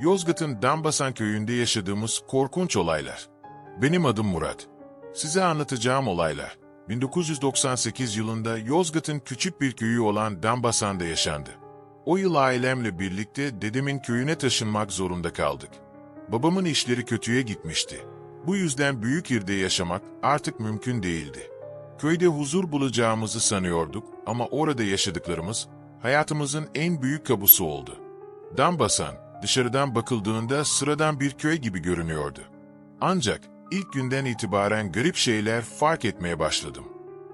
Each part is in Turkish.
Yozgat'ın Dambasan köyünde yaşadığımız korkunç olaylar. Benim adım Murat. Size anlatacağım olaylar, 1998 yılında Yozgat'ın küçük bir köyü olan Dambasan'da yaşandı. O yıl ailemle birlikte dedemin köyüne taşınmak zorunda kaldık. Babamın işleri kötüye gitmişti. Bu yüzden büyük irde yaşamak artık mümkün değildi. Köyde huzur bulacağımızı sanıyorduk ama orada yaşadıklarımız hayatımızın en büyük kabusu oldu. Dambasan, dışarıdan bakıldığında sıradan bir köy gibi görünüyordu. Ancak ilk günden itibaren garip şeyler fark etmeye başladım.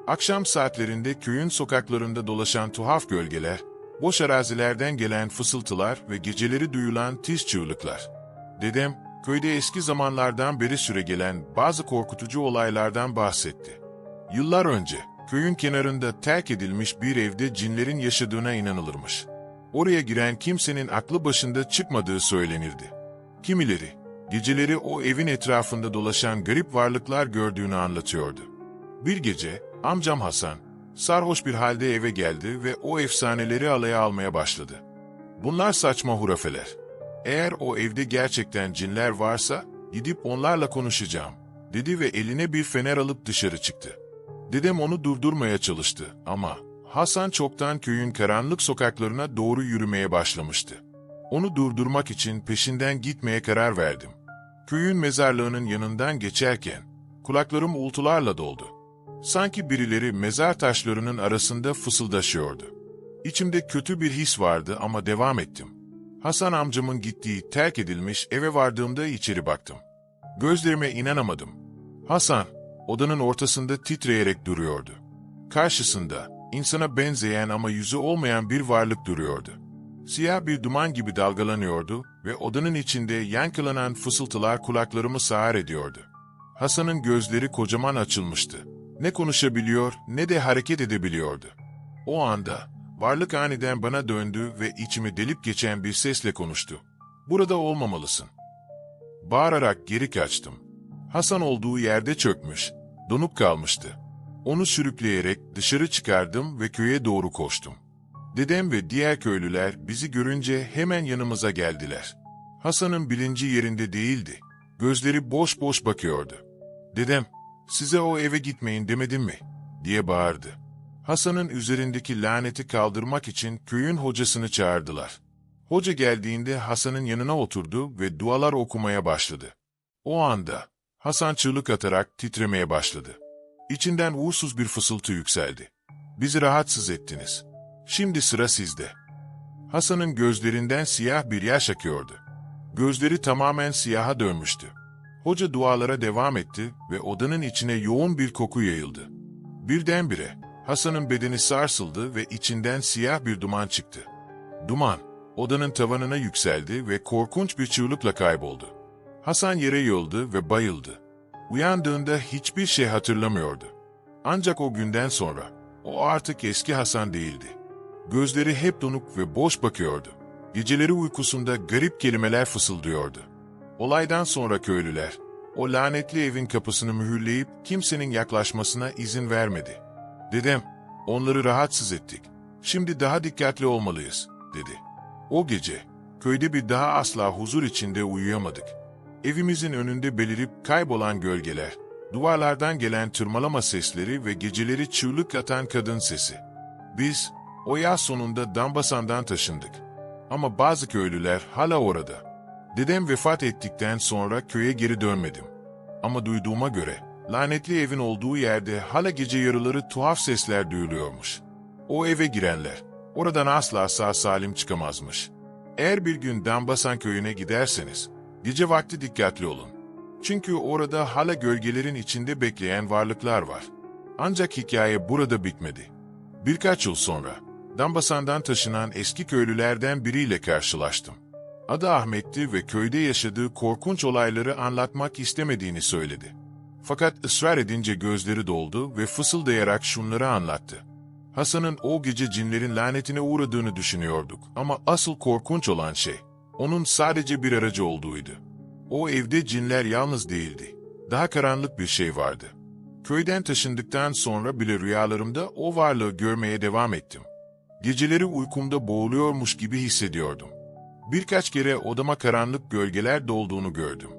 Akşam saatlerinde köyün sokaklarında dolaşan tuhaf gölgeler, boş arazilerden gelen fısıltılar ve geceleri duyulan tiz çığlıklar. Dedem, köyde eski zamanlardan beri süregelen bazı korkutucu olaylardan bahsetti. Yıllar önce, köyün kenarında terk edilmiş bir evde cinlerin yaşadığına inanılırmış. Oraya giren kimsenin aklı başında çıkmadığı söylenirdi. Kimileri, geceleri o evin etrafında dolaşan garip varlıklar gördüğünü anlatıyordu. Bir gece, amcam Hasan, sarhoş bir halde eve geldi ve o efsaneleri alaya almaya başladı. Bunlar saçma hurafeler. Eğer o evde gerçekten cinler varsa, gidip onlarla konuşacağım, dedi ve eline bir fener alıp dışarı çıktı. Dedem onu durdurmaya çalıştı ama Hasan çoktan köyün karanlık sokaklarına doğru yürümeye başlamıştı. Onu durdurmak için peşinden gitmeye karar verdim. Köyün mezarlığının yanından geçerken kulaklarım uğultularla doldu. Sanki birileri mezar taşlarının arasında fısıldaşıyordu. İçimde kötü bir his vardı ama devam ettim. Hasan amcamın gittiği terk edilmiş eve vardığımda içeri baktım. Gözlerime inanamadım. Hasan, odanın ortasında titreyerek duruyordu. Karşısında insana benzeyen ama yüzü olmayan bir varlık duruyordu. Siyah bir duman gibi dalgalanıyordu ve odanın içinde yankılanan fısıltılar kulaklarımı sağır ediyordu. Hasan'ın gözleri kocaman açılmıştı. Ne konuşabiliyor ne de hareket edebiliyordu. O anda varlık aniden bana döndü ve içimi delip geçen bir sesle konuştu. Burada olmamalısın. Bağırarak geri kaçtım. Hasan olduğu yerde çökmüş, donup kalmıştı. Onu sürükleyerek dışarı çıkardım ve köye doğru koştum. Dedem ve diğer köylüler bizi görünce hemen yanımıza geldiler. Hasan'ın bilinci yerinde değildi. Gözleri boş boş bakıyordu. Dedem, size o eve gitmeyin demedim mi? diye bağırdı. Hasan'ın üzerindeki laneti kaldırmak için köyün hocasını çağırdılar. Hoca geldiğinde Hasan'ın yanına oturdu ve dualar okumaya başladı. O anda Hasan çığlık atarak titremeye başladı. İçinden uğursuz bir fısıltı yükseldi. Bizi rahatsız ettiniz. Şimdi sıra sizde. Hasan'ın gözlerinden siyah bir yaş akıyordu. Gözleri tamamen siyaha dönmüştü. Hoca dualara devam etti ve odanın içine yoğun bir koku yayıldı. Birdenbire Hasan'ın bedeni sarsıldı ve içinden siyah bir duman çıktı. Duman, odanın tavanına yükseldi ve korkunç bir çığlıkla kayboldu. Hasan yere yıldı ve bayıldı. Uyandığında hiçbir şey hatırlamıyordu. Ancak o günden sonra o artık eski Hasan değildi. Gözleri hep donuk ve boş bakıyordu. Geceleri uykusunda garip kelimeler fısıldıyordu. Olaydan sonra köylüler, o lanetli evin kapısını mühürleyip kimsenin yaklaşmasına izin vermedi. Dedem, onları rahatsız ettik. Şimdi daha dikkatli olmalıyız, dedi. O gece, köyde bir daha asla huzur içinde uyuyamadık. Evimizin önünde belirip kaybolan gölgeler, duvarlardan gelen tırmalama sesleri ve geceleri çığlık atan kadın sesi. Biz, o yaz sonunda Dambasan'dan taşındık. Ama bazı köylüler hala orada. Dedem vefat ettikten sonra köye geri dönmedim. Ama duyduğuma göre, lanetli evin olduğu yerde hala gece yarıları tuhaf sesler duyuluyormuş. O eve girenler, oradan asla sağ salim çıkamazmış. Eğer bir gün Dambasan köyüne giderseniz, gece vakti dikkatli olun. Çünkü orada hala gölgelerin içinde bekleyen varlıklar var. Ancak hikaye burada bitmedi. Birkaç yıl sonra, Dambasan'dan taşınan eski köylülerden biriyle karşılaştım. Adı Ahmet'ti ve köyde yaşadığı korkunç olayları anlatmak istemediğini söyledi. Fakat ısrar edince gözleri doldu ve fısıldayarak şunları anlattı. Hasan'ın o gece cinlerin lanetine uğradığını düşünüyorduk ama asıl korkunç olan şey, onun sadece bir aracı olduğuydu. O evde cinler yalnız değildi. Daha karanlık bir şey vardı. Köyden taşındıktan sonra bile rüyalarımda o varlığı görmeye devam ettim. Geceleri uykumda boğuluyormuş gibi hissediyordum. Birkaç kere odama karanlık gölgeler dolduğunu gördüm.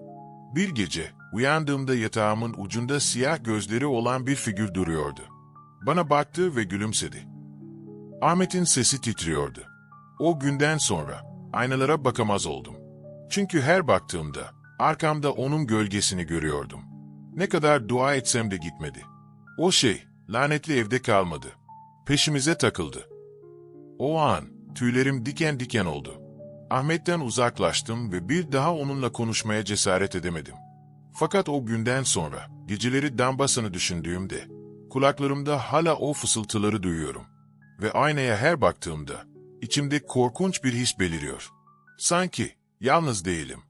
Bir gece uyandığımda yatağımın ucunda siyah gözleri olan bir figür duruyordu. Bana baktı ve gülümsedi. Ahmet'in sesi titriyordu. O günden sonra aynalara bakamaz oldum. Çünkü her baktığımda arkamda onun gölgesini görüyordum. Ne kadar dua etsem de gitmedi. O şey lanetli evde kalmadı. Peşimize takıldı. O an tüylerim diken diken oldu. Ahmet'ten uzaklaştım ve bir daha onunla konuşmaya cesaret edemedim. Fakat o günden sonra geceleri Dambasan'ı düşündüğümde kulaklarımda hala o fısıltıları duyuyorum. Ve aynaya her baktığımda içimde korkunç bir his beliriyor. Sanki yalnız değilim.